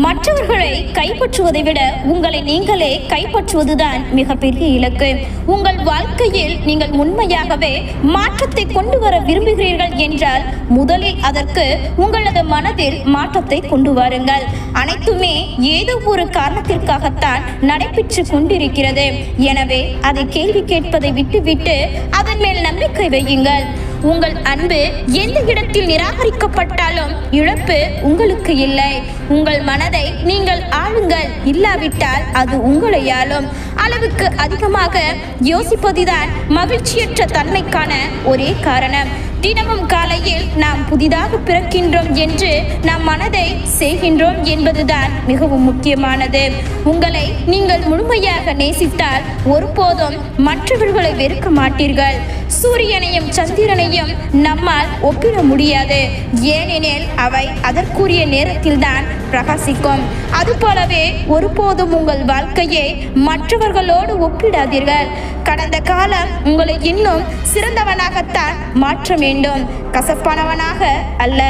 மற்றவர்களை கைப்பற்றுவதை விட உங்களை நீங்களே கைப்பற்றுவதுதான் மிகப்பெரிய இலக்கு. உங்கள் வாழ்க்கையில் நீங்கள் உண்மையாகவே மாற்றத்தை கொண்டு வர விரும்புகிறீர்கள் என்றால் முதலில் அதற்கு உங்களது மனதில் மாற்றத்தை கொண்டு வாருங்கள். அனைத்துமே ஏதோ ஒரு காரணத்திற்காகத்தான் நடைபெற்று கொண்டிருக்கிறது. எனவே அதை கேள்வி கேட்பதை விட்டுவிட்டு அதன் மேல் நம்பிக்கை வையுங்கள். உங்கள் அன்பு எந்த இடத்தில் நிராகரிக்கப்பட்டாலும் இழப்பு உங்களுக்கு இல்லை. உங்கள் மனதை நீங்கள் ஆளுங்கள். இல்லாவிட்டால் அது உங்களை ஆளும் அளவுக்கு அதிகமாக யோசிப்பதுதான் மகிழ்ச்சியற்ற தன்மைக்கான ஒரே காரணம். தினமும் காலையில் நாம் புதிதாக பிறக்கின்றோம் என்று நம் மனதை செய்கின்றோம் என்பதுதான் மிகவும் முக்கியமானது. உங்களை நீங்கள் முழுமையாக நேசித்தால் ஒருபோதும் மற்றவர்களை வெறுக்க மாட்டீர்கள். சூரியனையும் சந்திரனையும் நம்மால் ஒப்பிட முடியாது. ஏனெனில் அவை அதற்குரிய நேரத்தில்தான் பிரகாசிக்கும். அதுபோலவே ஒருபோதும் உங்கள் வாழ்க்கையை மற்றவர்களோடு ஒப்பிடாதீர்கள். கடந்த காலம் உங்களை இன்னும் சிறந்தவனாகத்தான் மாற்ற வேண்டும். கசப்பானவனாக அல்ல.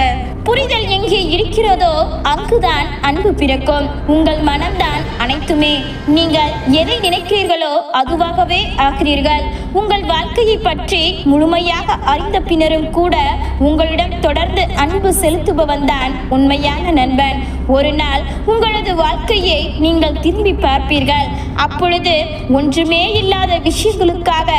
புரிதல் எங்கே இருக்கிறதோ அங்குதான் அன்பு பிறக்கும். உங்கள் மனம்தான் அனைத்துமே நீங்கள் எதை நினைக்கிறீர்களோ அதுவாகவே ஆகிறீர்கள் உங்கள் வாழ்க்கையை பற்றி முழுமையாக அறிந்த பின்னரும் கூட உங்களிடம் தொடர்ந்து அன்பு செலுத்துபவன் தான் உண்மையான நண்பன். ஒரு நாள் உங்களது வாழ்க்கையை நீங்கள் திரும்பி பார்ப்பீர்கள். அப்பொழுது ஒன்றுமே இல்லாத விஷயங்களுக்காக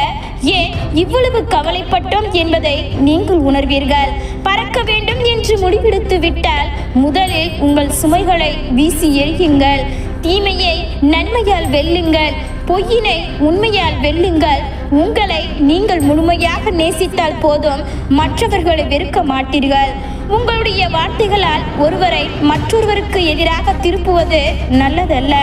ஏன் இவ்வளவு கவலைப்பட்டோம் என்பதை நீங்கள் உணர்வீர்கள். பறக்க வேண்டும் என்று முடிவெடுத்து விட்டால் முதலில் உங்கள் சுமைகளை வீசி எறியுங்கள். தீமையை நன்மையால் வெல்லுங்கள் பொய்யினை உண்மையால் வெல்லுங்கள். உங்களை நீங்கள் முழுமையாக நேசித்தால் போதும் மற்றவர்களை வெறுக்க மாட்டீர்கள். உங்களுடைய வார்த்தைகளால் ஒருவரை மற்றொருவருக்கு எதிராக திருப்புவது நல்லதல்ல.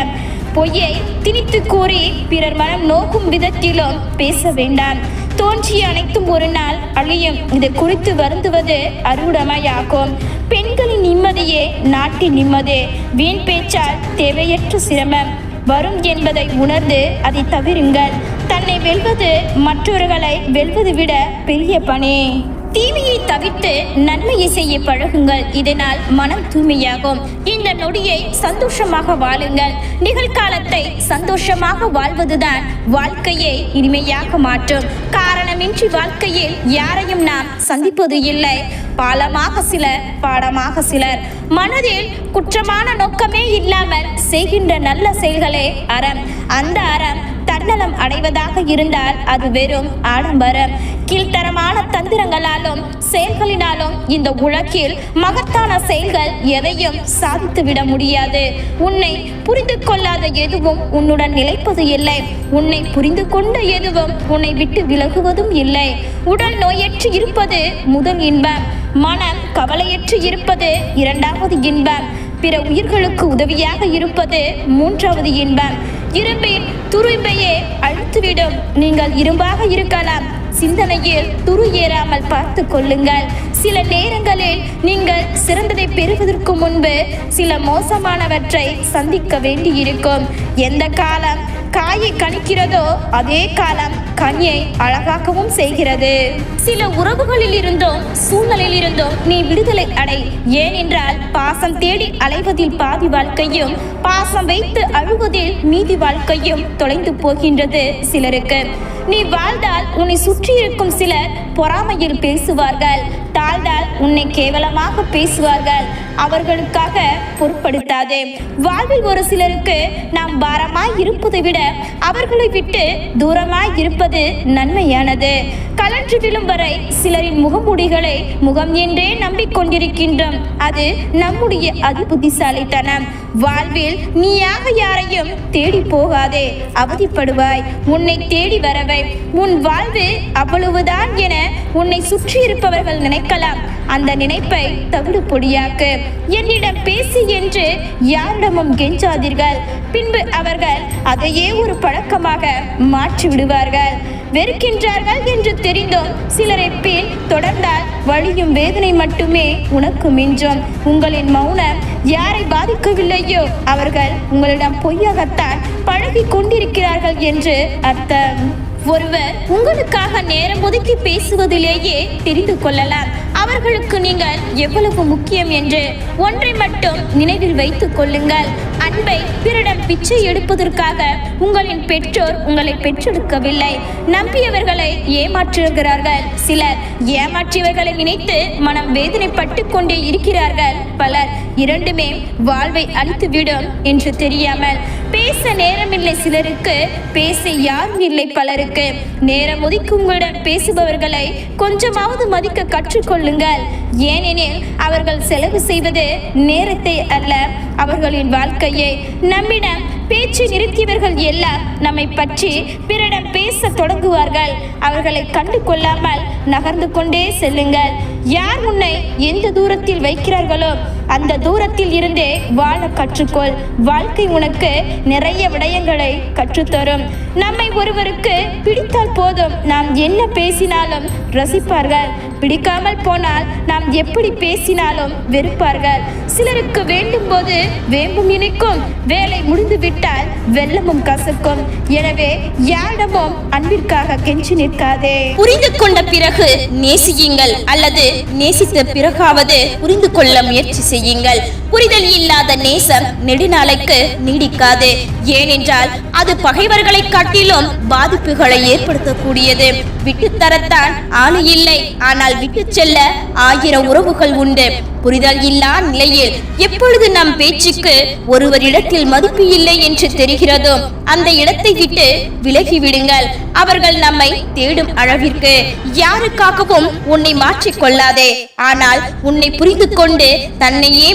பொய்யை திணித்து கூறி பிறர் மனம் நோக்கும் விதத்திலும் பேச வேண்டாம். தோன்றிய அனைத்தும் ஒரு நாள் அழியும். இது குறித்து வருந்துவது அருடமையாகும் பெண்களின் நிம்மதியே நாட்டின் நிம்மதி. வீண் பேச்சால் தேவையற்ற சிரமம். வரும் என்பதை உணர்ந்து அதை தவிருங்கள். தன்னை வெல்வது மற்றவர்களை வெல்வது விட பெரிய பணி. தீமையை தவிர்த்து நன்மையை செய்ய பழகுங்கள். இதனால் மனம் தூய்மையாகும். இந்த நொடியை சந்தோஷமாக வாழுங்கள். நிகழ்காலத்தை சந்தோஷமாக வாழ்வதுதான் வாழ்க்கையை இனிமையாக மாற்றும். காரணமின்றி வாழ்க்கையில் யாரையும் நாம் சந்திப்பது இல்லை. பாலமாக சிலர் பாடமாக சிலர். மனதில் குற்றமான நோக்கமே இல்லாமல் செய்கின்ற நல்ல செயல்களே அறம். அந்த அறம் தன்னலம் அடைவதாக இருந்தால் அது வெறும் ஆடம்பரம். கீழ்த்தரமான தந்திரங்களாலும் செயல்களினாலும் இந்த உலகில் மகத்தான செயல்கள் எதையும் சாதித்து விட முடியாது. உன்னை புரிந்து கொள்ளாத எதுவும் உன்னுடன் நிலைப்பது இல்லை. உன்னை புரிந்து கொண்ட எதுவும் உன்னை விட்டு விலகுவதும் இல்லை. உடல் நோயற்று இருப்பது முதல் இன்பம். மனம் கவலையற்று இருப்பது இரண்டாவது இன்பம். பிற உயிர்களுக்கு உதவியாக இருப்பது மூன்றாவது இன்பம். இரும்பின் துரும்பையே அழுத்துவிடும். நீங்கள் இரும்பாக இருக்கலாம். சிந்தனையில் துரு ஏறாமல் பார்த்து கொள்ளுங்கள். சில நேரங்களில் நீங்கள் சிறந்ததை பெறுவதற்கு முன்பு சில மோசமானவற்றை சந்திக்க வேண்டியிருக்கும். எந்த காலம் காயை கணிக்கிறதோ அதே காலம் கனியை அழகாக்கவும் செய்கிறது. சில உறவுகளில் இருந்தும் சூழ்நிலையில் இருந்தும் நீ விடுதலை அடை. ஏனென்றால் பாசம் தேடி அலைவதில் பாதி வாழ்க்கையும் பாசம் வைத்து அழுவதில் மீதி வாழ்க்கையும் தொலைந்து போகின்றது சிலருக்கு. நீ வாழ்ந்தால் உன்னை சுற்றி இருக்கும் சிலர் பொறாமையில் பேசுவார்கள். தாழ்ந்தால் உன்னை கேவலமாக பேசுவார்கள். அவர்களுக்காக பொருட்படுத்தாதே. வாழ்வில் ஒரு சிலருக்கு நாம் பாரமாய் இருப்பதை விட அவர்களை விட்டு தூரமாய் இருப்பது நன்மையானது. கலன்று வரை சிலரின் முகமூடிகளை முகம் என்றே நம்பிக்கொண்டிருக்கின்றோம். அது நம்முடைய அதிபுத்திசாலித்தனம். வாழ்வில் நீயாக யாரையும் தேடி போகாதே அவதிப்படுவாய். உன்னை தேடி வரவை உன் வாழ்வு அவ்வளவுதான் என உன்னை சுற்றி இருப்பவர்கள் நினைக்கலாம். அந்த நினைப்பை தவிடு பொடியாக்கு. என்னிடம் பேசு என்று யாரிடமும் கெஞ்சாதீர்கள். பின்பு அவர்கள் அதையே ஒரு பழக்கமாக மாற்றி விடுவார்கள் வெறுக்கின்றார்கள் என்று தெரிந்தும். சிலரை பின் தொடர்ந்தால் வழியும் வேதனை மட்டுமே உனக்கு மிஞ்சும். உங்களின் மௌனம் யாரை பாதிக்கவில்லையோ அவர்கள் உங்களிடம் பொய்யாகத்தான் பழகி கொண்டிருக்கிறார்கள் என்று அர்த்தம். ஒருவர் உங்களுக்காக நேரம் ஒதுக்கி பேசுவதிலேயே தெரிந்து கொள்ளலாம். அவர்களுக்கு நீங்கள் எவ்வளவு முக்கியம் என்று ஒன்றை மட்டும் நினைவில் வைத்துக் கொள்ளுங்கள். அன்பை பிறரிடம் பிச்சை எடுப்பதற்காக உங்களின் பெற்றோர் உங்களை பெற்றெடுக்கவில்லை. நம்பியவர்களை ஏமாற்றுகிறார்கள். சிலர் ஏமாற்றியவர்களை நினைத்து மனம் வேதனைப்பட்டு கொண்டே இருக்கிறார்கள். பலர் இரண்டுமே வாழ்வை அழித்துவிடும் என்று தெரியாமல் பேச நேரமில்லை சிலருக்கு பேச யாரும் இல்லை பலருக்கு. நேரம் ஒதுக்கி உங்களிடம் பேசுபவர்களை கொஞ்சமாவது மதிக்க கற்றுக்கொள்ளுங்கள். ஏனெனில் அவர்கள் செலவு செய்வது நேரத்தை அல்ல அவர்களின் வாழ்க்கையை நம்மிடம் பேச்சு நிறுத்தியவர்கள் எல்லாம் நம்மை பற்றி பிறரிடம் பேச தொடங்குவார்கள். அவர்களை கண்டு கொள்ளாமல் நகர்ந்து கொண்டே செல்லுங்கள். யார் உன்னை எந்த தூரத்தில் வைக்கிறார்களோ அந்த தூரத்தில் இருந்தே வாழ கற்றுக்கொள். வாழ்க்கை உனக்கு நிறைய விடயங்களை கற்றுத்தரும். நம்மை ஒருவருக்கு பிடித்தால் போதும். நாம் என்ன பேசினாலும் ரசிப்பார்கள். பிடிக்காமல் போனால் நாம் எப்படி பேசினாலும் வெறுப்பார்கள். சிலருக்கு வேண்டும் போது வேம்பும் இனிக்கும் வேலை முடிந்து விட்டால் வெள்ளமும் கசக்கும். எனவே யாரிடமும் அன்பிற்காக கெஞ்சி நிற்காதே. புரிந்து கொண்ட பிறகு நேசியுங்கள் அல்லது நேசித்த பிறகாவது புரிந்து கொள்ள முயற்சி செய்யுங்கள். புரிதல் இல்லாத நேசம் நெடுநாளைக்கு நீடிக்காது. ஏனென்றால் அது பகைவர்களை காட்டிலும் பாதிப்புகளை ஏற்படுத்தக்கூடியது. விட்டுத்தரத்தான் ஆளு இல்லை. ஆனால் விட்டு செல்ல ஆயிரம் உறவுகள் உண்டு. புரிதல் இல்லா நிலையில் எப்பொழுது நம் பேச்சுக்கு ஒருவரிடத்தில் மதிப்பு இல்லை என்று தெரிகிறதோ அந்த இடத்தை விட்டு விலகி விடுங்கள் அவர்கள் நம்மை தேடும் அளவிற்கு யாருக்காகவும் உன்னை மாற்றிக் கொள்ளாதே. ஆனால் உன்னை புரிந்து கொண்டு தன்னையே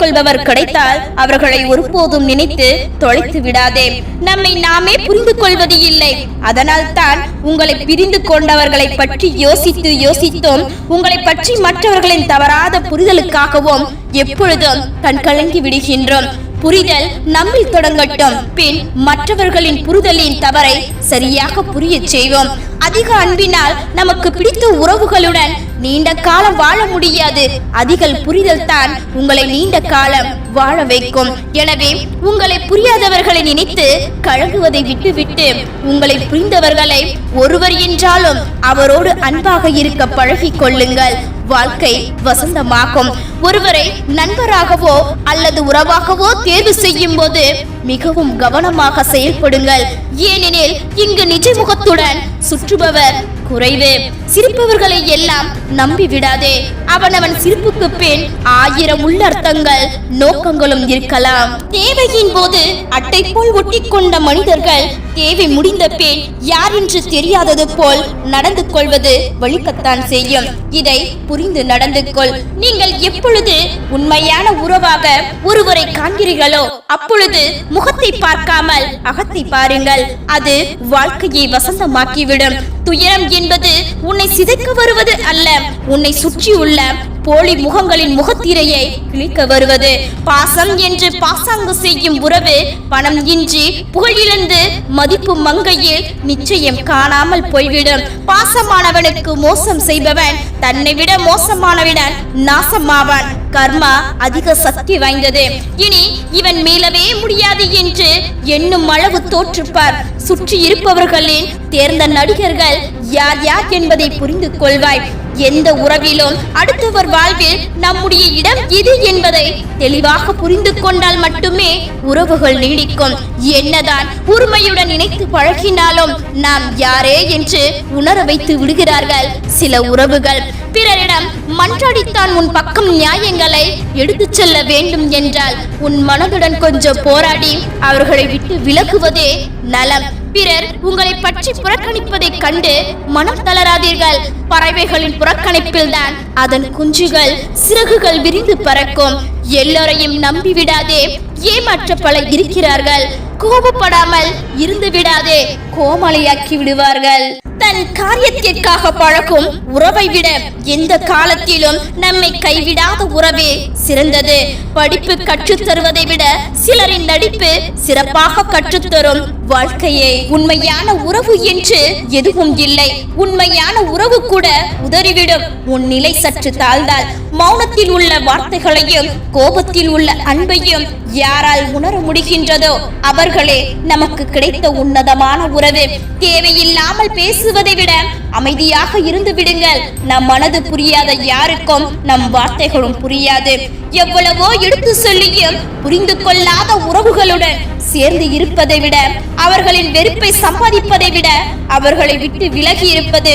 கொள்பவர் கிடைத்தால் அவர்களை ஒருபோதும் நினைத்து தொலைத்து விடாதே. நம்மை நாமே புரிந்து கொள்வது இல்லை. அதனால் தான் உங்களை பிரிந்து கொண்டவர்களை பற்றி யோசித்து யோசித்தும் உங்களை பற்றி மற்றவர்களின் தவறாத புரிதலுக்காகவும் எப்பொழுதும் கண்கலங்கி விடுகின்றோம். புரிதல் நம்மில் தொடங்கட்டும். பின் மற்றவர்களின் புரிதலின் தவறை சரியாக புரியச் செய்வோம். அதிக அன்பினால் நமக்கு பிடித்த உறவுகளுடன் நீண்ட காலம் வாழ முடியாது. அதிக புரிதல் தான் உங்களை நீண்ட காலம் வாழ வைக்கும். எனவே உங்களை புரியாதவர்களை நினைத்து கழகுவதை விட்டுவிட்டு உங்களை புரிந்தவர்களை ஒருவர் என்றாலும் அவரோடு அன்பாக இருக்க பழகிக் கொள்ளுங்கள். வாழ்க்கை வசந்தமாகும். ஒருவரை நண்பராகவோ அல்லது உறவாகவோ தேர்வு செய்யும் போது மிகவும் கவனமாக செயல்படுங்கள். ஏனெனில் இங்கு நிஜ முகத்துடன் சுற்றுபவர் குறைவு. சிரிப்பவர்களை எல்லாம் நம்பி விடாதே அவனவன் சிரிப்புக்கு பின் ஆயிரம் உள்ளர்த்தங்கள் நோக்கங்களும் இருக்கலாம். தேவையின் போது அட்டை போல் ஒட்டி கொண்ட மனிதர்கள் தேவை முடிந்த பின் யார் என்று தெரியாதது போல் நடந்து கொள்வது வலிக்கத்தான் செய்யும். இதை புரிந்து நடந்து கொள் நீங்கள் எப்பொழுது உண்மையான உறவாக ஒருவரை காண்கிறீர்களோ அப்பொழுது முகத்தை பார்க்காமல் அகத்தை பாருங்கள். அது வாழ்க்கையை வசந்தமாக்கிவிடும். துயரம் என்பது உன்னை சிதைக்க வருவது அல்ல. உன்னை சுற்றியுள்ள போலி முகங்களின் முகத்திரையை கிழிக்க வருவது. பாசம் என்று பாசாங்கு செய்யும் உறவு பணம் இன்றி புகழிழந்து மதிப்பு மங்கையில் நிச்சயம் காணாமல் போய்விடும். பாசமானவனுக்கு மோசம் செய்பவன் தன்னை விட மோசமானவிடன் நாசமாவான். கர்மா அதிக சக்தி வாய்ந்தது. இனி இவன் மீளவே முடியாது என்று எண்ணும் அளவு தோற்றுப்பார். சுற்றி இருப்பவர்களின் தேர்ந்த நடிகர்கள் யார் யார் என்பதை புரிந்து கொள்வாய். எந்த உறவிலும் அடுத்தவர் வாழ்வில் நம்முடைய இடம் எது என்பதை தெளிவாக புரிந்து கொண்டால் மட்டுமே உறவுகள் நீடிக்கும். என்னதான் உரிமையுடன் இணைத்து பழகினாலும் நாம் யாரே என்று உணர வைத்து விடுகிறார்கள் சில உறவுகள். பிறரிடம் மன்றாடித்தான் உன் பக்கம் நியாயங்களை எடுத்துச் செல்ல வேண்டும் என்றால் உன் மனதுடன் கொஞ்சம் போராடி அவர்களை விட்டு விலகுவதே நலம். பிறர் உங்களை பற்றி புறக்கணிப்பதைக் கண்டு மனம் தளராதீர்கள். பறவைகளின் புறக்கணிப்பில்தான் அதன் குஞ்சுகள் சிறகுகள் விரிந்து பறக்கும். எல்லோரையும் நம்பி விடாதே ஏமாற்ற பல இருக்கிறார்கள். கோபப்படாமல் இருந்து விடாதே கோமலையாக்கி விடுவார்கள். தன் காரியத்திற்காக பழகும் உறவை விட எந்த காலத்திலும் நம்மை கைவிடாத உறவே சிறந்தது. படிப்பு கற்றுத் தருவதை விட சிலரின் நடிப்பு சிறப்பாக கற்றுத்தரும் வாழ்க்கையே. உண்மையான உறவு என்று எதுவும் இல்லை. உண்மையான உறவு கூட உதறிவிடும். உன் நிலை சற்று தாழ்ந்தால் மௌனத்தில் உள்ள வார்த்தைகளையும் கோபத்தில் உள்ள அன்பையும் யாரால் உணர முடிகின்றதோ அவர்களே நமக்கு கிடைத்த உன்னதமான உறவு. தேவையில்லாமல் பேசுவதை விட அமைதியாக இருந்து விடுங்கள். நம் மனது புரியாத யாருக்கும் நம் வார்த்தைகளும் புரியாது. எவ்வளவோ எடுத்து சொல்லியும் புரிந்து கொள்ளாத உறவுகளுடன் சேர்ந்து இருப்பதை விட அவர்களின் வெறுப்பை சம்பாதிப்பதை விட அவர்களை விட்டு விலகி இருப்பது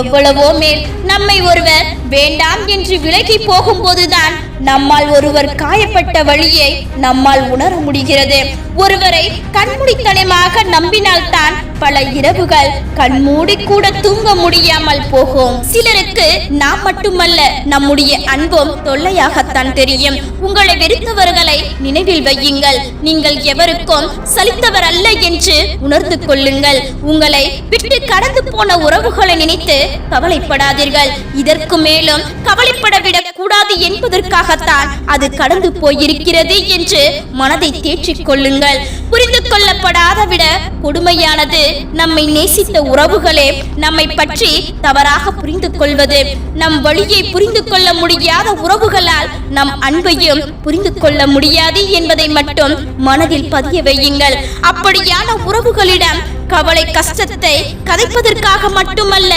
எவ்வளவோ மேல். நம்மை ஒருவர் வேண்டாம் என்று விலகி போகும்போதுதான் நம்மால் ஒருவர் காயப்பட்ட வழியை நம்மால் உணர முடிகிறது. ஒருவரை கண்முடித்தனமாக நம்பினால்தான் பல இரவுகள் கண்மூடி கூட தூங்க முடியாமல் போகும். சிலருக்கு நாம் மட்டுமல்ல நம்முடைய அன்பும் தொல்லையாகத்தான் தெரியும். உங்களை வெறுத்தவர்களை நினைவில் வையுங்கள். நீங்கள் எவருக்கும் சலித்தவர் அல்ல என்று உணர்ந்து கொள்ளுங்கள். உங்களை விட்டு கடந்து போன உறவுகளை நினைத்து கவலைப்படாதீர்கள். இதற்கு மேலும் கவலைப்படவிடக் கூடாது என்பதற்காகத்தான் அது கடந்து போயிருக்கிறது என்று மனதை தேற்றிக் கொள்ளுங்கள். புரிந்து கொள்ளப்படாத விட கொடுமையானது நம்மை நேசித்த உறவுகளே நம்மை பற்றி தவறாக புரிந்து கொள்வது நம் வழியை புரிந்து கொள்ள முடியாத உறவுகளால் நம் அன்பையும் புரிந்து கொள்ள முடியாது என்பதை மட்டும் மனதில் பதிய வையுங்கள். அப்படியான உறவுகளிடம் கவலை கஷ்டத்தை கதைப்பதற்காக மட்டுமல்ல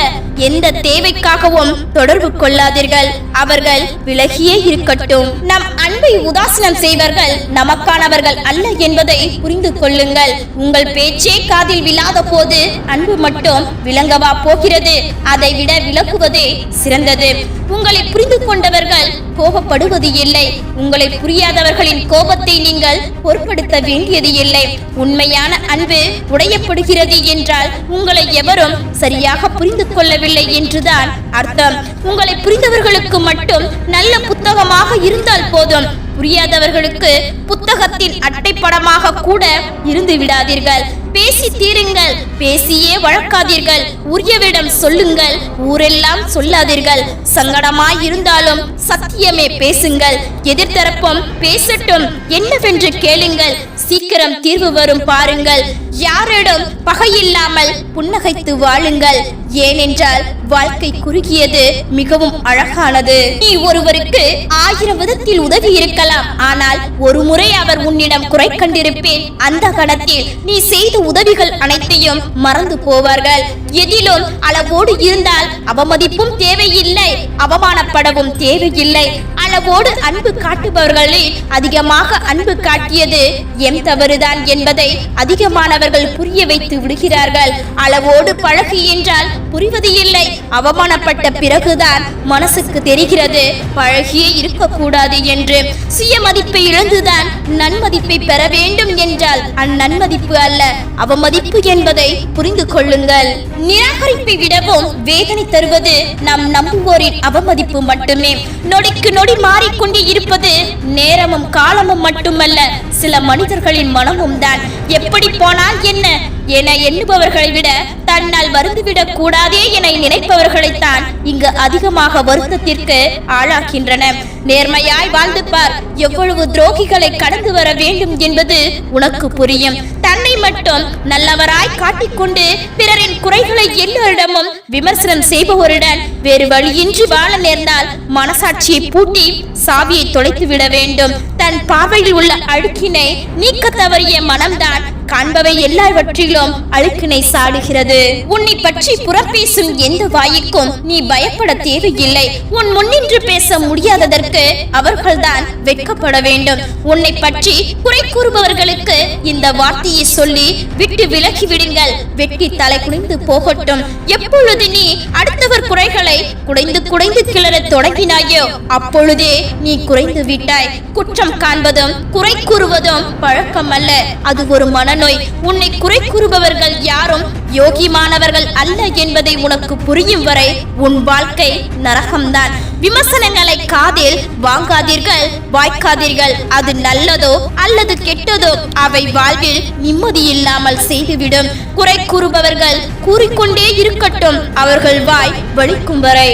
எந்த தேவைக்காகவும் தொடர்பு கொள்ளாதீர்கள். அவர்கள் விலகியே இருக்கட்டும். நம் அன்பை உதாசீனம் செய்வர்கள் நமக்கானவர்கள் அல்ல என்பதை புரிந்து கொள்ளுங்கள். உங்கள் பேச்சே காதில் விழாத போது அன்பு மட்டும் விளங்கவா போகிறது? அதை விட விளக்குவதே சிறந்தது. உங்களை புரிந்து கொண்டவர்கள் கோபப்படுவது இல்லை. உங்களை புரியாதவர்களின் கோபத்தை நீங்கள் பொருட்படுத்த வேண்டியது இல்லை. உண்மையான அன்பு உடையப்படுகிறது. என்றால் உங்களை எவரும் சரியாக புரிந்து கொள்ளவில்லை என்றுதான் அர்த்தம். உங்களை புரிந்தவர்களுக்கு மட்டும் நல்ல புத்தகமாக இருந்தால் போதும். புரியாதவர்களுக்கு புத்தகத்தின் அட்டைப்படமாக கூட இருந்து விடாதீர்கள். பேசி தீருங்கள். பேசியே வழக்காதீர்கள். உரியவிடம் சொல்லுங்கள். ஊரெல்லாம் சொல்லாதீர்கள். சங்கடமாய் இருந்தாலும் சத்தியமே பேசுங்கள். எதிர்த்தரப்பும் பேசட்டும். என்னவென்று கேளுங்கள். சீக்கிரம் தீர்வு வரும் பாருங்கள். யாரிடம் பகையில்லாமல் புன்னகைத்து வாழுங்கள். ஏனென்றால் வாழ்க்கை குறுகியது மிகவும் அழகானது. நீ ஒருவருக்கு ஆயிரம் விதத்தில் உதவி இருக்கலாம். ஆனால் ஒரு முறை அவர் உன்னிடம் குறை கண்டிருப்பேன். அந்த கணத்தில் நீ செய்த உதவிகள் அனைத்தையும் மறந்து போவார்கள். எதிலும் அளவோடு இருந்தால் அவமதிப்பும் தேவையில்லை அவமானப்படவும் தேவையில்லை. அளவோடு அன்பு காட்டுபவர்களே அதிகமாக அன்பு காட்டியது எம் தவறுதான் என்பதை அதிகமானவர்கள் புரிய வைத்து விடுகிறார்கள். அளவோடு பழகு என்றால் புரிவது இல்லை அவமானப்பட்ட பிறகுதான் மனசுக்கு தெரிகிறது. பழகியே இருக்கக்கூடாது என்று. சுய மதிப்பை இழந்துதான் நன்மதிப்பை பெற வேண்டும் என்றால் அந்நன்மதிப்பு அல்ல. அவமதிப்பு என்பதை புரிந்து கொள்ளுங்கள். நிராகரிப்பை விடவும் வேதனை தருவது நம் நம்புவோரின் அவமதிப்பு மட்டுமே. நொடிக்கு நொடி மாறிக்கொண்டே இருப்பது நேரமும் காலமும் மட்டுமல்ல சில மனிதர்களின் மனமும் தான் எப்படி போனால் என்ன? என எண்ணுபவர்களை விட தன்னால் வருந்துவிடக் கூடாதே என நினைப்பவர்களைத்தான் இங்கு அதிகமாக வருத்தத்திற்கு ஆளாக்கின்றன. நேர்மையாய் வாழ்ந்து பார் எவ்வளவு துரோகிகளை கடந்து வர வேண்டும் என்பது உனக்கு புரியும். தன்னை மட்டும் நல்லவராய் காட்டிக்கொண்டு பிறரின் குறைகளை எல்லோரிடமும் விமர்சனம் செய்பவருடன் வேறு வழியின்றி வாழ நேர்ந்தால் மனசாட்சியை பூட்டி சாவியை தொலைத்து விட வேண்டும். தன் பார்வையில் உள்ள அழுக்கினை நீக்க தவறிய மனம்தான் காண்பவை எல்லாவற்றிலும் அழுக்கினை சாடுகிறது உன்னை பற்றி புறப்பேசும் எந்த வாய்க்கும் நீ பயப்பட தேவையில்லை. உன் முன்னின்று பேச முடியாததற்கு அவர்கள்தான் வெட்கப்பட வேண்டும். உன்னை பற்றி குறை கூறுபவர்களுக்கு இந்த வார்த்தையை சொல்லி விட்டு விலகி விடுங்கள். வெட்டி தலை குனிந்து போகட்டும். எப்பொழுது நீ அடுத்தவர் குறைகளை குடைந்து குடைந்து கிளற தொடங்கினாயோ அப்பொழுதே நீ குறைந்து விட்டாய். குற்றம் காண்பதும் குறை கூறுவதும் பழக்கம் அல்ல அது ஒரு மன மனநோய் உன்னை குறை கூறுபவர்கள் யாரும் யோகிமானவர்கள் அல்ல என்பதை உனக்கு புரியும் வரை உன் வாழ்க்கை நரகம்தான். விமர்சனங்களை காதில் வாங்காதீர்கள் வாய்க்காதீர்கள். அது நல்லதோ அல்லது கெட்டதோ அவை வாழ்வில் நிம்மதி இல்லாமல் செய்துவிடும். குறை கூறுபவர்கள் கூறிக்கொண்டே இருக்கட்டும் அவர்கள் வாய் வலிக்கும் வரை.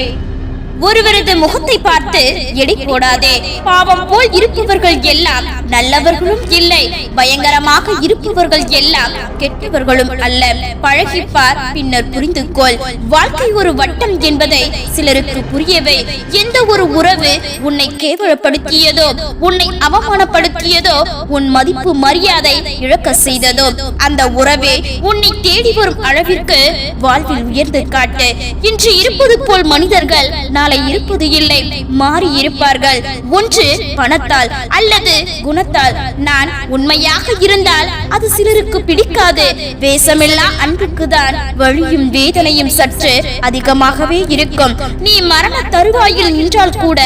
ஒருவரது முகத்தை பார்த்து எடை போடாதே. பாவம் போல் இருப்பவர்கள் எல்லாம் நல்லவர்களும் இல்லை. பயங்கரமாக இருப்பவர்கள் எல்லாம் கெட்டவர்களும் அல்ல. பழகிப்பார் பின்னர் புரிந்து கொள் வாழ்க்கை ஒரு வட்டம் என்பதை சிலருக்கு புரியவே எந்த ஒரு உறவு உன்னை கேவலப்படுத்தியதோ உன்னை அவமானப்படுத்தியதோ உன் மதிப்பு மரியாதை இழக்க செய்ததோ அந்த உறவே உன்னை தேடி வரும் அளவிற்கு வாழ்வில் உயர்ந்து காட்டு. இன்று இருப்பது போல் மனிதர்கள் நாளை இருப்பது இல்லை. மாறி இருப்பார்கள். ஒன்று பணத்தால் அல்லது குணத்தால். நான் உண்மையாக இருந்தால் அது சிலருக்கு பிடிக்காது. வேஷமில்லா அன்புக்கு தான் வழியும் வேதனையும் சற்று அதிகமாகவே இருக்கும். நீ மரண தருவாயில் நின்றால் கூட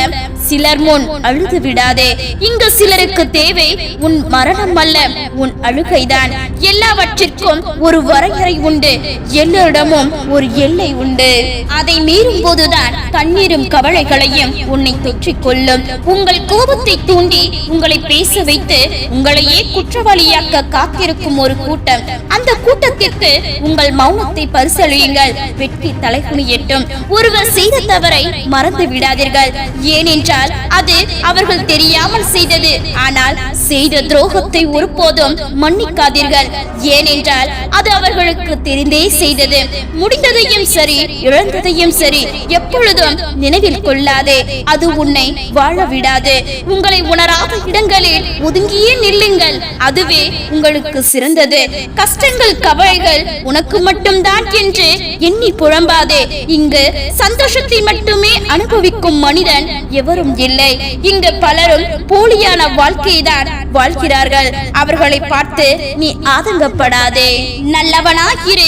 சிலர் முன் அழுது விடாதே. இங்கு சிலருக்கு தேவை உன் மரணம் அல்ல உன் அழுகைதான். எல்லாவற்றிற்கும் ஒரு வரையறை உண்டு. எல்லோரிடமும் ஒரு எல்லை உண்டு. அதை மீறும் போதுதான் கண்ணீரும் கவலைகளையும் உன்னை தொற்றிக் கொள்ளும் உங்கள் கோபத்தை தூண்டி உங்களை பேச வைத்து உங்களையே குற்றவாளியாக்க காத்திருக்கும் ஒரு கூட்டம். அந்த கூட்டத்திற்கு உங்கள் மௌனத்தை பரிசளியுங்கள். வெற்றி தலைகுனியட்டும். ஒருவர் செய்த தவறை மறந்து விடாதீர்கள். ஏனென்றால் அது அவர்கள் தெரியாமல் செய்தது. ஆனால் செய்த துரோகத்தை ஒருபோதும் மன்னிக்காதீர்கள். ஏனென்றால் அது அவர்களுக்கு தெரிந்தே செய்தது. முடிந்ததையும் சரி இழந்ததையும் சரி எப்பொழுதும் நினைவில் கொள்ளாதே. அது உன்னை வாழ விடாது. உங்களை உணராத இடங்களில் ஒதுங்கியே நில்லுங்கள். அதுவே உங்களுக்கு சிறந்தது. கஷ்டங்கள் கவலைகள் உனக்கு மட்டும்தான் என்று எண்ணி புழம்பாதே இங்கு சந்தோஷத்தை மட்டுமே அனுபவிக்கும் மனிதன் எவரும் இல்லை. இங்கு பலரும் போலியான வாழ்க்கைதான் வாழ்கிறார்கள். அவர்களை பார்த்து நீ ஆதங்கப்படாதே. நல்லவனா இரு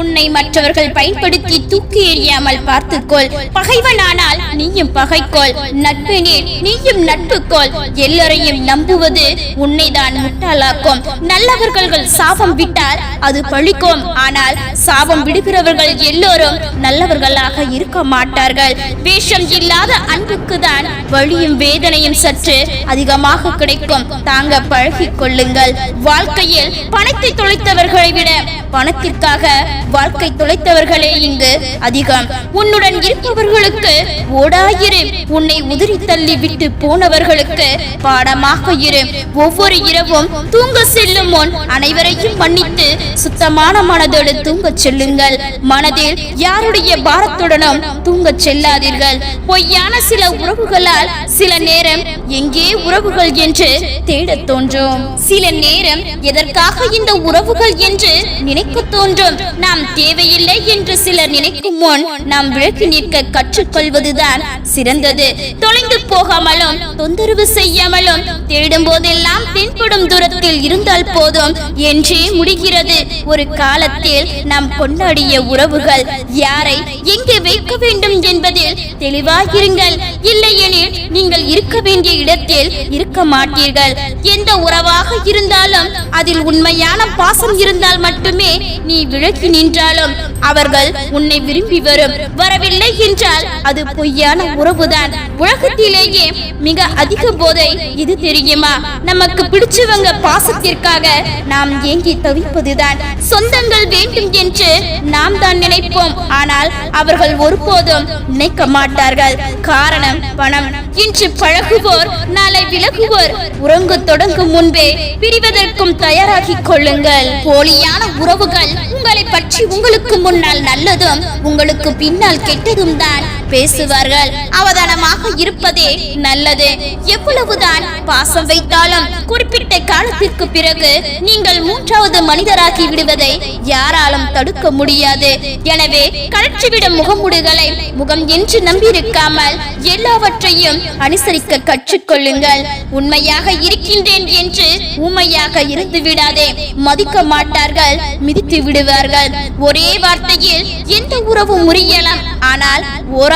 உன்னை மற்றவர்கள் பயன்படுத்தி தூக்கி எறியாமல் பார்த்துக்கொள். பகைவனானால் நீயும் பகைக்கோள். நட்பெனில் நீயும் நட்புக்கோள். எல்லோரையும் நம்புவது உன்னைதான் முட்டாளாக்கும். நல்லவர்கள் சாபம் விட்டால் அது பழிக்கும். ஆனால் சாபம் விடுகிறவர்கள் எல்லோரும் நல்லவர்களாக இருக்க மாட்டார்கள். வேஷம் இல்லாத அன்புக்கு தான் வழியும் வேதனையும் சற்று அதிகமாக கிடைக்கும். தாங்க பழகிக் கொள்ளுங்கள் வாழ்க்கையில் பணத்தை தொலைத்தவர்களை விட பணத்திற்காக வாழ்க்கை தொலைத்தவர்களே இங்கு அதிகம். உன்னுடன் இருப்பவர்களுக்கு ஓடாயிரு. உன்னை உதிரி தள்ளி விட்டு போனவர்களுக்கு பாடமாக இரு. ஒவ்வொரு இரவும் தூங்க செல்லும் முன் அனைவரையும் மன்னித்து சுத்தமான மனதோடு தூங்கச் செல்லுங்கள். மனதில் யாருடைய பாரத்துடனும் தூங்கச் செல்லாதீர்கள். பொய்யான சில உறவுகளால் சில நேரம் எங்கே உறவுகள் என்று தேடத் தோன்றும். சில நேரம் எதற்காக இந்த உறவுகள் என்று நினைக்க தோன்றும். நாம் நாம் தேவையில்லை என்று சிலர் நினைக்கும் முன் நாம் விலக்கி நிற்க கற்றுக்கொள்வதுதான் சிறந்தது. தொலைந்து போகாமலும் தொந்தரவு செய்யாமலும் தேடும் போதெல்லாம் தென்படும் தூரத்தில் இருந்தால் போதும் என்றே முடிகிறது. ஒரு காலத்தில் நாம் கொண்டாடிய உறவுகள் யாரை எங்கே வைக்க வேண்டும் என்பதில் தெளிவாயிருங்கள். இல்லையெனில் நீங்கள் இருக்க வேண்டிய இடத்தில் இருக்க மாட்டீர்கள். எந்த உறவாக இருந்தாலும் அதில் உண்மையான பாசம் இருந்தால் மட்டுமே நீ விலகி என்றாலும் அவர்கள் உன்னை விரும்பி வரும். வரவில்லை என்றால் அது பொய்யான உறவுதான். உலகத்திலேயே மிக அதிக போதை இது தெரியுமா? நமக்கு பிடிச்சவங்க பாசத்திற்காக நாம் ஏங்கி தவிப்பதுதான். சொந்தங்கள் வேண்டும் என்று நாம் தான் நினைப்போம். ஆனால் அவர்கள் ஒருபோதும் நினைக்க மாட்டார்கள். காரணம் பணம். இன்று பழகுவோர் நாளை விலகுவோர் உறங்கு தொடங்கும் முன்பே பிரிவதற்கும் தயாராகிக் கொள்ளுங்கள். போலியான உறவுகள் உங்களை பற்றி உங்களுக்கு முன்னால் நல்லதும் உங்களுக்கு பின்னால் கெட்டதும் தான் பேசுவார்கள். அவதானமாக இருப்பதே நல்லது. எவ்வளவுதான் பாசம் வைத்தாலும் குறிப்பிட்ட காலத்திற்கு பிறகு நீங்கள் மூன்றாவது மனிதராகி விடுவதை யாராலும் தடுக்க முடியாது. எனவே கலற்றிவிடும் முகமுடுகளை முகம் என்று நம்பியிருக்காமல் எல்லாவற்றையும் அனுசரிக்க கற்றுக்கொள்ளுங்கள். உண்மையாக இருக்கின்றேன் என்று ஊமையாக இருந்து விடாதே மதிக்க மாட்டார்கள் மிதித்து விடுவார்கள். ஒரே வார்த்தையில் எந்த உறவும் முறியலாம். ஆனால்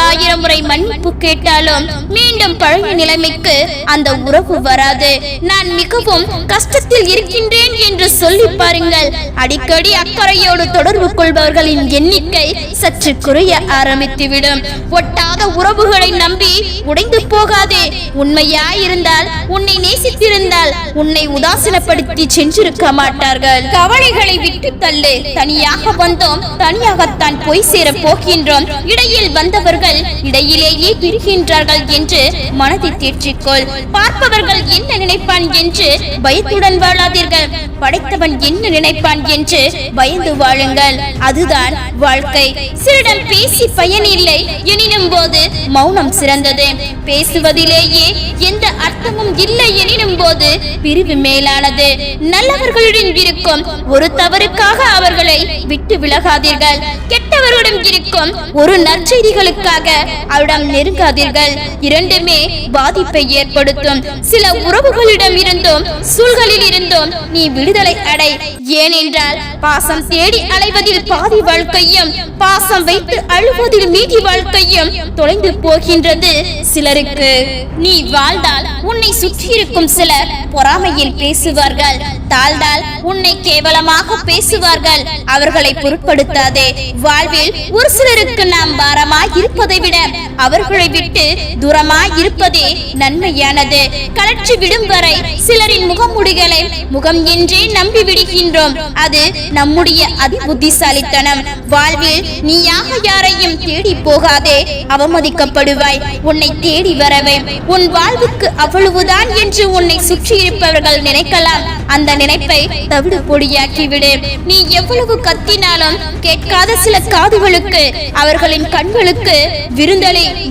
ஆயிரம் முறை மன்னிப்பு கேட்டாலும் மீண்டும் பழைய நிலைமைக்கு அந்த உறவு வராது. நான் மிகவும் கஷ்டத்தில் இருக்கின்றேன் என்று சொல்லி பாருங்கள். அடிக்கடி அக்கறையோடு தொடர்பு கொள்பவர்களின் எண்ணிக்கை சற்று குறைய ஆரம்பித்துவிடும். ஒட்டாத உறவுகளை நம்பி உடைந்து போகாதே. உண்மையாயிருந்தால் உன்னை நேசித்திருந்தால் உன்னை உதாசீனப்படுத்தி சென்றிருக்க மாட்டார்கள். கவலைகளை விட்டு தள்ளு. தனியாக வந்தோம் தனியாகத்தான் போய் சேர போகின்றோம். இடையில் வந்தவர்கள் மக்கள் இடையிலேயே பிரிகின்றார்கள் என்று மனதை தேற்றிக்கொள். பார்ப்பவர்கள் என்ன நினைப்பான் என்று பயத்துடன் வாழாதீர்கள். படைத்தவன் என்ன நினைப்பான் என்று பயந்து வாழுங்கள். அதுதான் வாழ்க்கை. சிறிடம் பேசி பயன் இல்லை எனினும் போது மௌனம் சிறந்தது. பேசுவதிலேயே எந்த அர்த்தமும் இல்லை. எனினும் போது பிரிவு மேலானது. நல்லவர்களுடன் இருக்கும். ஒரு தவறுக்காக அவர்களை விட்டு விலகாதீர்கள். கெட்டவர்களிடம் இருக்கும். ஒரு நற்செய்திகளுக்காக அவரிடம் நெருங்காதீர்கள். இரண்டுமே பாதிப்பை ஏற்படுத்தும். சில உறவுகளிடம் இருந்தும் சூழ்களில் இருந்தும் நீ விடுதலை அடை. ஏனென்றால் பாசம் தேடி அலைவதில் பாதி வாழ்க்கையும் பாசம் வைத்து அழுவதில் மீதி வாழ்க்கையும் தொலைந்து போகின்றது சிலருக்கு. நீ வாழ்ந்தால் உன்னை சுற்றி இருக்கும் சிலர் பொறாமையில் பேசுவார்கள். தாழ்ந்தால் உன்னை கேவலமாக பேசுவார்கள். அவர்களை பொருட்படுத்தாதே. வாழ்வில் ஒரு சிலருக்கு நாம் பாரமாய் இருப்பதை விட அவர்களை விட்டு தூரமாய் இருப்பதே நன்மையானது. கலற்றி விடும் வரை சிலரின் முகமுடிகளை முகம் என்றே நம்பி விடுகின்றோம் அது நம்முடைய அதி புத்திசாலித்தனம் வாழ்வில் நீயாக யாரையும் தேடி போகாதே அவமதிக்கப்படுவாய். உன்னை தேடி வரவே. உன் வாழ்வுக்கு அவ்வளவுதான் என்று உன்னை சுற்றி இருப்பவர்கள் நினைக்கலாம். அந்த நினைப்பை தவிடு பொடியாக்கிவிடு நீ எவ்வளவு கத்தினாலும் கேட்காத சில காதுகளுக்கு அவர்களின் கண்களுக்கு விருந்தளி.